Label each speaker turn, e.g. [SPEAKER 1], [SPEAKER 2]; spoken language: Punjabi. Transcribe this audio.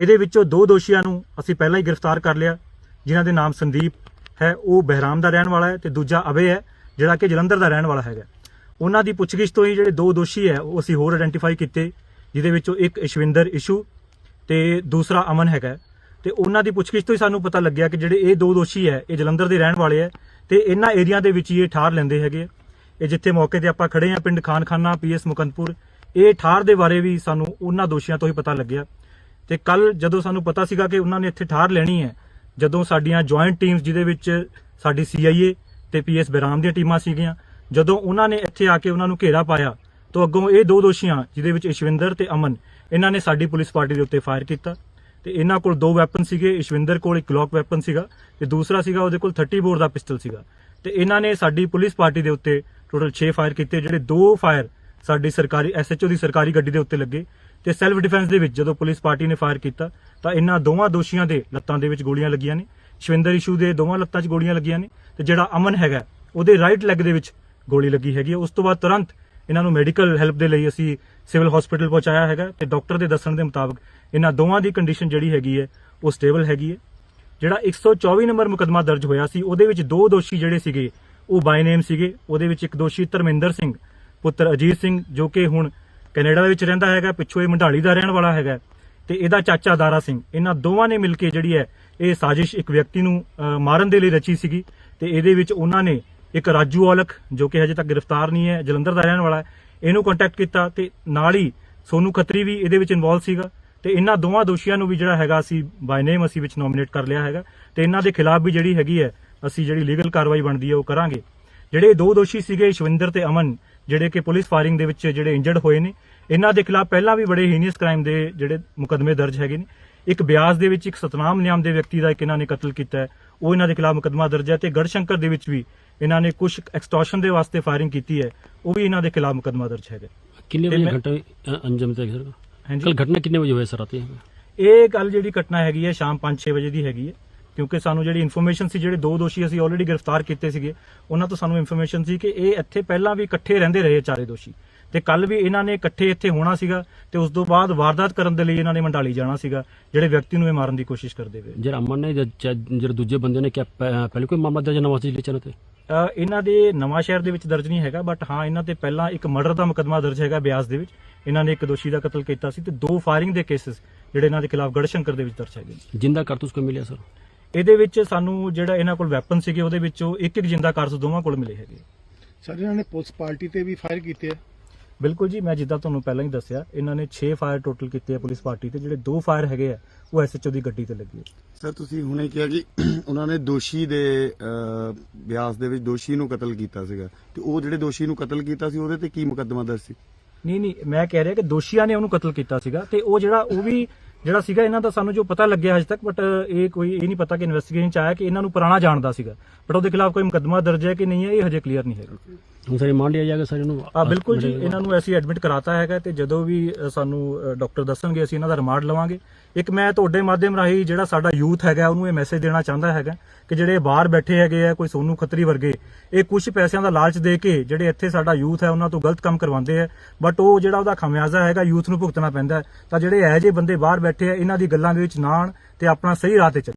[SPEAKER 1] ਇਹਦੇ ਵਿੱਚੋਂ ਦੋ ਦੋਸ਼ੀਆਂ ਨੂੰ ਅਸੀਂ ਪਹਿਲਾਂ ਹੀ ਗ੍ਰਿਫਤਾਰ ਕਰ ਲਿਆ, ਜਿਨ੍ਹਾਂ ਦੇ ਨਾਮ ਸੰਦੀਪ ਹੈ, ਉਹ ਬਹਿਰਾਮ ਦਾ ਰਹਿਣ ਵਾਲਾ ਹੈ ਤੇ ਦੂਜਾ ਅਵੇ ਹੈ, ਜਿਹੜਾ ਕਿ ਜਲੰਧਰ ਦਾ ਰਹਿਣ ਵਾਲਾ ਹੈਗਾ। ਉਹਨਾਂ ਦੀ ਪੁੱਛਗਿੱਛ ਤੋਂ ਹੀ ਜਿਹੜੇ ਦੋ ਦੋਸ਼ੀ ਹੈ, ਉਹ ਅਸੀਂ ਹੋਰ ਆਇਡੈਂਟੀਫਾਈ ਕੀਤੇ, ਜਿਹਦੇ ਵਿੱਚੋਂ ਇੱਕ ਇਸ਼ਵਿੰਦਰ ਇਸ਼ੂ ਤੇ ਦੂਸਰਾ ਅਮਨ ਹੈਗਾ। ਤੇ ਉਹਨਾਂ ਦੀ ਪੁੱਛਗਿੱਛ ਤੋਂ ਹੀ ਸਾਨੂੰ ਪਤਾ ਲੱਗਿਆ ਕਿ ਜਿਹੜੇ ਇਹ ਦੋ ਦੋਸ਼ੀ ਹੈ, ਇਹ ਜਲੰਧਰ ਦੇ ਰਹਿਣ ਵਾਲੇ ਹੈ ਤੇ ਇਹਨਾਂ ਏਰੀਆ ਦੇ ਵਿੱਚ ਹੀ ਇਹ ਠਾਰ ਲੈਂਦੇ ਹੈਗੇ ਇਹ ਜਿੱਥੇ ਮੌਕੇ ਤੇ ਆਪਾਂ ਖੜੇ ਆ ਪਿੰਡ ਖਾਨਖਾਨਾ ਪੀਐਸ ਮੁਕੰਦਪੁਰ, ਇਹ ਠਾਰ ਦੇ ਬਾਰੇ ਵੀ ਸਾਨੂੰ ਉਹਨਾਂ ਦੋਸ਼ੀਆਂ ਤੋਂ ਹੀ ਪਤਾ ਲੱਗਿਆ। ਤੇ ਕੱਲ ਜਦੋਂ ਸਾਨੂੰ ਪਤਾ ਸੀਗਾ ਕਿ ਉਹਨਾਂ ਨੇ ਇੱਥੇ ਠਾਰ ਲੈਣੀ ਹੈ, ਜਦੋਂ ਸਾਡੀਆਂ ਜੁਆਇੰਟ ਟੀਮਸ ਜਿਹਦੇ ਵਿੱਚ ਸਾਡੀ ਸੀਆਈਏ ਤੇ ਪੀਐਸ ਬਰਾਮ ਦੀਆਂ ਟੀਮਾਂ ਸੀਗੀਆਂ, ਜਦੋਂ ਉਹਨਾਂ ਨੇ ਇੱਥੇ ਆ ਕੇ ਉਹਨਾਂ ਨੂੰ ਘੇਰਾ ਪਾਇਆ, ਤਾਂ ਅੱਗੋਂ ਇਹ ਦੋ ਦੋਸ਼ੀਆਂ, ਜਿਹਦੇ ਵਿੱਚ ਇਸ਼ਵਿੰਦਰ ਤੇ ਅਮਨ, ਇਹਨਾਂ ਨੇ ਸਾਡੀ ਪੁਲਿਸ ਪਾਰਟੀ ਦੇ ਉੱਤੇ ਫਾਇਰ ਕੀਤਾ। ਤੇ ਇਹਨਾਂ ਕੋਲ ਦੋ ਵੈਪਨ ਸੀਗੇ, ਇਸ਼ਵਿੰਦਰ ਕੋਲ ਇੱਕ ਗਲੌਕ ਵੈਪਨ ਸੀਗਾ ਤੇ ਦੂਸਰਾ ਸੀਗਾ ਉਹਦੇ ਕੋਲ 30 ਬੋਰ ਦਾ ਪਿਸਟਲ ਸੀਗਾ। ਤੇ ਇਹਨਾਂ ਨੇ ਸਾਡੀ ਪੁਲਿਸ ਪਾਰਟੀ ਦੇ ਉੱਤੇ ਟੋਟਲ 6 ਫਾਇਰ ਕੀਤੇ, ਜਿਹੜੇ ਦੋ ਫਾਇਰ ਸਾਡੀ ਸਰਕਾਰੀ ਐਸਐਚਓ ਦੀ ਸਰਕਾਰੀ ਗੱਡੀ ਦੇ ਉੱਤੇ ਲੱਗੇ ਤੇ ਸੈਲਫ ਡਿਫੈਂਸ ਦੇ ਵਿੱਚ ਜਦੋਂ ਪੁਲਿਸ ਪਾਰਟੀ ਨੇ ਫਾਇਰ ਕੀਤਾ, ਤਾਂ ਇਹਨਾਂ ਦੋਵਾਂ ਦੋਸ਼ੀਆਂ ਦੇ ਲੱਤਾਂ ਦੇ ਵਿੱਚ ਗੋਲੀਆਂ ਲੱਗੀਆਂ ਨੇ। ਸ਼ਵਿੰਦਰ ਇਸ਼ੂ ਦੇ ਦੋਵਾਂ ਲੱਤਾਂ 'ਚ ਗੋਲੀਆਂ ਲੱਗੀਆਂ ਨੇ ਤੇ ਜਿਹੜਾ ਅਮਨ ਹੈਗਾ, ਉਹਦੇ ਰਾਈਟ ਲੈਗ ਦੇ ਵਿੱਚ ਗੋਲੀ ਲੱਗੀ ਹੈਗੀ ਹੈ। ਉਸ ਤੋਂ ਬਾਅਦ ਤੁਰੰਤ ਇਹਨਾਂ ਨੂੰ ਮੈਡੀਕਲ ਹੈਲਪ ਦੇ ਲਈ ਅਸੀਂ ਸਿਵਲ ਹਸਪੀਟਲ ਪਹੁੰਚਾਇਆ ਹੈਗਾ ਤੇ ਡਾਕਟਰ ਦੇ ਦੱਸਣ ਦੇ ਮੁਤਾਬਕ ਇਹਨਾਂ ਦੋਵਾਂ ਦੀ ਕੰਡੀਸ਼ਨ ਜਿਹੜੀ ਹੈਗੀ ਹੈ, ਉਹ ਸਟੇਬਲ ਹੈਗੀ ਹੈ। ਜਿਹੜਾ 124 ਨੰਬਰ ਮੁਕਦਮਾ ਦਰਜ ਹੋਇਆ ਸੀ, ਉਹਦੇ ਵਿੱਚ ਦੋ ਦੋਸ਼ੀ ਜਿਹੜੇ ਸੀਗੇ, ਉਹ ਬਾਈ ਨੇਮ ਸੀਗੇ। ਉਹਦੇ ਵਿੱਚ ਇੱਕ ਦੋਸ਼ੀ ਧਰਮਿੰਦਰ ਸਿੰਘ ਪੁੱਤਰ ਅਜੀਤ ਸਿੰਘ, ਜੋ ਕਿ ਹੁਣ ਕੈਨੇਡਾ ਦੇ ਵਿੱਚ ਰਹਿੰਦਾ ਹੈਗਾ, ਪਿੱਛੋਂ ਇਹ ਮੰਡਾਲੀ ਦਾ ਰਹਿਣ ਵਾਲਾ ਹੈਗਾ, ਤੇ ਇਹਦਾ ਚਾਚਾ ਦਾਰਾ ਸਿੰਘ। ਇਹਨਾਂ ਦੋਵਾਂ ਨੇ ਮਿਲ ਕੇ ਜਿਹੜੀ ਹੈ, ਇਹ ਸਾਜ਼ਿਸ਼ ਇੱਕ ਵਿਅਕਤੀ ਨੂੰ ਮਾਰਨ ਦੇ ਲਈ ਰਚੀ ਸੀਗੀ, ਤੇ ਇਹਦੇ ਵਿੱਚ ਉਹਨਾਂ ਨੇ ਇੱਕ ਰਾਜੂ ਔਲਖ, ਜੋ ਕਿ ਹਜੇ ਤੱਕ ਗ੍ਰਿਫਤਾਰ ਨਹੀਂ ਹੈ, ਜਲੰਧਰ ਦਾ ਰਹਿਣ ਵਾਲਾ ਇਹਨੂੰ ਕੰਟੈਕਟ ਕੀਤਾ, ਤੇ ਨਾਲ ਹੀ ਸੋਨੂ ਖੱਤਰੀ ਵੀ ਇਹਦੇ ਵਿੱਚ ਇਨਵੋਲਵ ਸੀਗਾ, ਤੇ ਇਹਨਾਂ ਦੋਵਾਂ ਦੋਸ਼ੀਆਂ ਨੂੰ ਵੀ ਜਿਹੜਾ ਹੈਗਾ, ਅਸੀਂ ਬਾਈ ਨੇਮ ਅਸੀਂ ਵਿੱਚ ਨੋਮੀਨੇਟ ਕਰ ਲਿਆ ਹੈਗਾ, ਤੇ ਇਹਨਾਂ ਦੇ ਖਿਲਾਫ ਵੀ ਜਿਹੜੀ ਹੈਗੀ ਹੈ, ਅਸੀਂ ਜਿਹੜੀ ਲੀਗਲ ਕਾਰਵਾਈ ਬਣਦੀ ਹੈ, ਉਹ ਕਰਾਂਗੇ। ਜਿਹੜੇ ਦੋ ਦੋਸ਼ੀ ਸੀਗੇ ਈਸ਼ਵਿੰਦਰ ਤੇ ਅਮਨ ਜਿਹੜੇ ਕਿ ਪੁਲਿਸ ਫਾਇਰਿੰਗ ਦੇ ਵਿੱਚ ਜਿਹੜੇ ਇੰਜਰਡ ਹੋਏ ਨੇ ਇਹਨਾਂ ਦੇ ਖਿਲਾਫ ਪਹਿਲਾਂ ਵੀ ਬੜੇ ਹੀਨੀਅਸ ਕ੍ਰਾਈਮ ਦੇ ਜਿਹੜੇ ਮੁਕਦਮੇ ਦਰਜ ਹੈਗੇ ਨੇ। ਇੱਕ ਬਿਆਸ ਦੇ ਵਿੱਚ ਇੱਕ ਸਤਨਾਮ ਨਿਆਮ ਦੇ ਵਿਅਕਤੀ ਦਾ ਇੱਕ ਇਹਨਾਂ ਨੇ ਕਤਲ ਕੀਤਾ ਉਹ ਇਹਨਾਂ ਦੇ ਖਿਲਾਫ ਮੁਕਦਮਾ ਦਰਜ ਹੈ ਤੇ ਗੜਸ਼ੰਕਰ ਦੇ ਵਿੱਚ ਵੀ ਇਹਨਾਂ ਨੇ ਕੁਝ ਐਕਸਟੋਰਸ਼ਨ ਦੇ ਵਾਸਤੇ ਫਾਇਰਿੰਗ ਕੀਤੀ ਹੈ। ਉਹ ਵੀ ਇਹਨਾਂ ਦੇ ਖਿਲਾਫ ਮੁਕਦਮਾ ਦਰਜ ਹੈਗਾ। ਕਿੰਨੇ
[SPEAKER 2] ਵਜੇ ਘਟਨਾ ਅੰਜਮ ਤੱਕ ਸਰ?
[SPEAKER 1] ਹਾਂਜੀ।
[SPEAKER 2] ਕੱਲ ਘਟਨਾ ਕਿੰਨੇ ਵਜੇ ਹੋਇਆ ਸਰ ਰਾਤੀ?
[SPEAKER 1] ਇਹ ਗੱਲ ਜਿਹੜੀ ਘਟਨਾ ਹੈਗੀ ਹੈ ਸ਼ਾਮ 5-6 ਵਜੇ ਦੀ ਹੈਗੀ ਹੈ। ਕਿਉਂਕਿ ਸਾਨੂੰ ਜਿਹੜੀ ਇਨਫੋਰਮੇਸ਼ਨ ਸੀ ਜਿਹੜੇ ਦੋ ਦੋਸ਼ੀ ਅਸੀਂ ਆਲਰੇਡੀ ਗ੍ਰਿਫਤਾਰ ਕੀਤੇ ਸੀਗੇ ਉਹਨਾਂ ਤੋਂ ਸਾਨੂੰ ਇਨਫੋਰਮੇਸ਼ਨ ਸੀ ਕਿ ਇਹ ਇੱਥੇ ਪਹਿਲਾਂ ਵੀ ਇਕੱਠੇ ਰਹਿੰਦੇ ਰਹੇ ਚਾਰੇ ਦੋਸ਼ੀ। ਤੇ ਕੱਲ ਵੀ ਇਹਨਾਂ ਨੇ ਇਕੱਠੇ ਇੱਥੇ ਹੋਣਾ ਸੀਗਾ ਤੇ ਉਸ ਤੋਂ ਬਾਅਦ ਵਾਰਦਾਤ ਕਰਨ ਦੇ ਲਈ ਇਹਨਾਂ ਨੇ ਮੰਡਾਲੀ ਜਾਣਾ ਸੀਗਾ ਜਿਹੜੇ ਵਿਅਕਤੀ ਨੂੰ ਇਹ ਮਾਰਨ ਦੀ ਕੋਸ਼ਿਸ਼ ਕਰਦੇ
[SPEAKER 2] ਪਏ। ਜਰ ਅਮਨ ਨੇ ਜਰ ਦੂਜੇ ਬੰਦੇ ਨੇ ਕਿ ਪਹਿਲੇ ਕੋਈ ਮਾਮਲਾ ਦਰਜ ਨਵਾਂ ਜ਼ਿਲ੍ਹੇ ਚ
[SPEAKER 1] ਤੇ? ਇਹਨਾਂ ਦੇ ਨਵਾਂ ਸ਼ਹਿਰ ਦੇ ਵਿੱਚ ਦਰਜ ਨਹੀਂ ਹੈਗਾ ਬਟ ਹਾਂ ਇਹਨਾਂ ਤੇ ਪਹਿਲਾਂ ਇੱਕ ਮਰਡਰ ਦਾ ਮੁਕਦਮਾ ਦਰਜ ਹੈਗਾ ਬਿਆਸ ਦੇ ਵਿੱਚ। ਇਹਨਾਂ ਨੇ ਇੱਕ ਦੋਸ਼ੀ ਦਾ ਕਤਲ ਕੀਤਾ ਸੀ ਤੇ ਦੋ ਫਾਇਰਿੰਗ ਦੇ ਕੇਸਸ ਜਿਹੜੇ ਇਹਨਾਂ ਦੇ ਖਿਲਾਫ ਗੜਸ਼ੰਕਰ ਦੇ ਵਿੱਚ ਦਰਜ ਹੈਗੇ
[SPEAKER 2] ਜਿੰਦਾ ਕਰਤੂਸ ਕੋ ਮਿਲਿਆ ਸਰ?
[SPEAKER 1] ਇਹਦੇ ਵਿੱਚ ਸਾਨੂੰ ਜਿਹੜਾ ਇਹਨਾਂ ਕੋਲ ਵੈਪਨ ਸੀਗੇ ਉਹਦੇ ਵਿੱਚੋਂ ਇੱਕ ਇੱਕ ਜਿੰਦਾ ਕਾਰਤੂਸ ਦੋਵਾਂ ਕੋਲ ਮਿਲੇ ਹੈਗੇ।
[SPEAKER 3] ਸਰ ਇਹਨਾਂ ਨੇ ਪੁਲਿਸ ਪਾਰਟੀ ਤੇ ਵੀ ਫਾਇਰ ਕੀਤੇ ਆ
[SPEAKER 1] ਬਿਲਕੁਲ ਜੀ ਮੈਂ ਜਿੱਦਾਂ ਤੁਹਾਨੂੰ ਪਹਿਲਾਂ ਹੀ ਦੱਸਿਆ ਇਹਨਾਂ ਨੇ 6 ਫਾਇਰ ਟੋਟਲ ਕੀਤੇ ਆ ਪੁਲਿਸ ਪਾਰਟੀ ਤੇ ਜਿਹੜੇ ਦੋ ਫਾਇਰ ਹੈਗੇ ਆ ਉਹ ਐਸਐਚਓ ਦੀ ਗੱਡੀ ਤੇ ਲੱਗੇ।
[SPEAKER 4] ਸਰ ਤੁਸੀਂ ਹੁਣੇ ਕਿਹਾ ਕਿ ਉਹਨਾਂ ਨੇ ਦੋਸ਼ੀ ਦੇ ਬਿਆਸ ਦੇ ਵਿੱਚ ਦੋਸ਼ੀ ਨੂੰ ਕਤਲ ਕੀਤਾ ਸੀਗਾ। ਤੇ ਉਹ ਜਿਹੜੇ ਦੋਸ਼ੀ ਨੂੰ ਕਤਲ ਕੀਤਾ ਸੀ ਉਹਦੇ ਤੇ ਕੀ ਮੁਕੱਦਮਾ ਦਰਜ ਸੀ?
[SPEAKER 1] ਨਹੀਂ ਨਹੀਂ ਮੈਂ ਕਹਿ ਰਿਹਾ ਕਿ ਦੋਸ਼ੀਆਂ ਨੇ ਉਹਨੂੰ ਕਤਲ ਕੀਤਾ ਸੀਗਾ ਤੇ ਉਹ ਜਿਹੜਾ ਉਹ ਵੀ ਜਿਹੜਾ ਸੀਗਾ ਇਹਨਾਂ ਦਾ ਸਾਨੂੰ ਜੋ ਪਤਾ ਲੱਗਿਆ ਹਜੇ ਤੱਕ ਬਟ ਇਹ ਕੋਈ ਇਹ ਨਹੀਂ ਪਤਾ ਕਿ ਇਨਵੈਸਟੀਗੇਸ਼ਨ ਚ ਆਇਆ ਕਿ ਇਹਨਾਂ ਨੂੰ ਪੁਰਾਣਾ ਜਾਣਦਾ ਸੀਗਾ। ਬਟ ਉਹਦੇ ਖਿਲਾਫ ਕੋਈ ਮੁਕੱਦਮਾ ਦਰਜ ਹੈ ਕਿ ਨਹੀਂ ਹੈ ਇਹ ਹਜੇ ਕਲੀਅਰ ਨਹੀਂ ਹੈਗਾ।
[SPEAKER 2] ਹੁਣ ਸਰ ਰਿਮਾਂਡ ਲਿਆ ਜਾਏਗਾ ਸਰ ਇਹਨੂੰ
[SPEAKER 1] ਆ ਬਿਲਕੁਲ ਜੀ। ਇਹਨਾਂ ਨੂੰ ਅਸੀਂ ਐਡਮਿਟ ਕਰਾਤਾ ਹੈਗਾ ਤੇ ਜਦੋਂ ਵੀ ਸਾਨੂੰ ਡਾਕਟਰ ਦੱਸਣਗੇ ਅਸੀਂ ਇਹਨਾਂ ਦਾ ਰਿਮਾਂਡ ਲਵਾਂਗੇ। ਇੱਕ ਮੈਂ ਤੁਹਾਡੇ ਮਾਧਿਅਮ ਰਾਹੀਂ ਜਿਹੜਾ ਸਾਡਾ ਯੂਥ ਹੈਗਾ, ਉਹਨੂੰ ਇਹ ਮੈਸੇਜ ਦੇਣਾ ਚਾਹੁੰਦਾ ਹੈਗਾ ਕਿ ਜਿਹੜੇ ਬਾਹਰ ਬੈਠੇ ਹੈਗੇ ਆ, ਕੋਈ ਸੋਨੂ ਖੱਤਰੀ ਵਰਗੇ, ਇਹ ਕੁਝ ਪੈਸਿਆਂ ਦਾ ਲਾਲਚ ਦੇ ਕੇ ਜਿਹੜੇ ਇੱਥੇ ਸਾਡਾ ਯੂਥ ਹੈ, ਉਹਨਾਂ ਤੋਂ ਗਲਤ ਕੰਮ ਕਰਵਾਉਂਦੇ ਆ। ਬਟ ਉਹ ਜਿਹੜਾ ਉਹਦਾ ਖਮਿਆਜ਼ਾ ਹੈਗਾ, ਯੂਥ ਨੂੰ ਭੁਗਤਣਾ ਪੈਂਦਾ ਤਾਂ ਜਿਹੜੇ ਇਹੋ ਜਿਹੇ ਬੰਦੇ ਬਾਹਰ ਬੈਠੇ ਆ, ਇਹਨਾਂ ਦੀ ਗੱਲਾਂ ਦੇ ਵਿੱਚ ਨਾ ਆਉਣ ਤੇ ਆਪਣਾ ਸਹੀ ਰਾਹ ਤੇ ਚੱਲਣ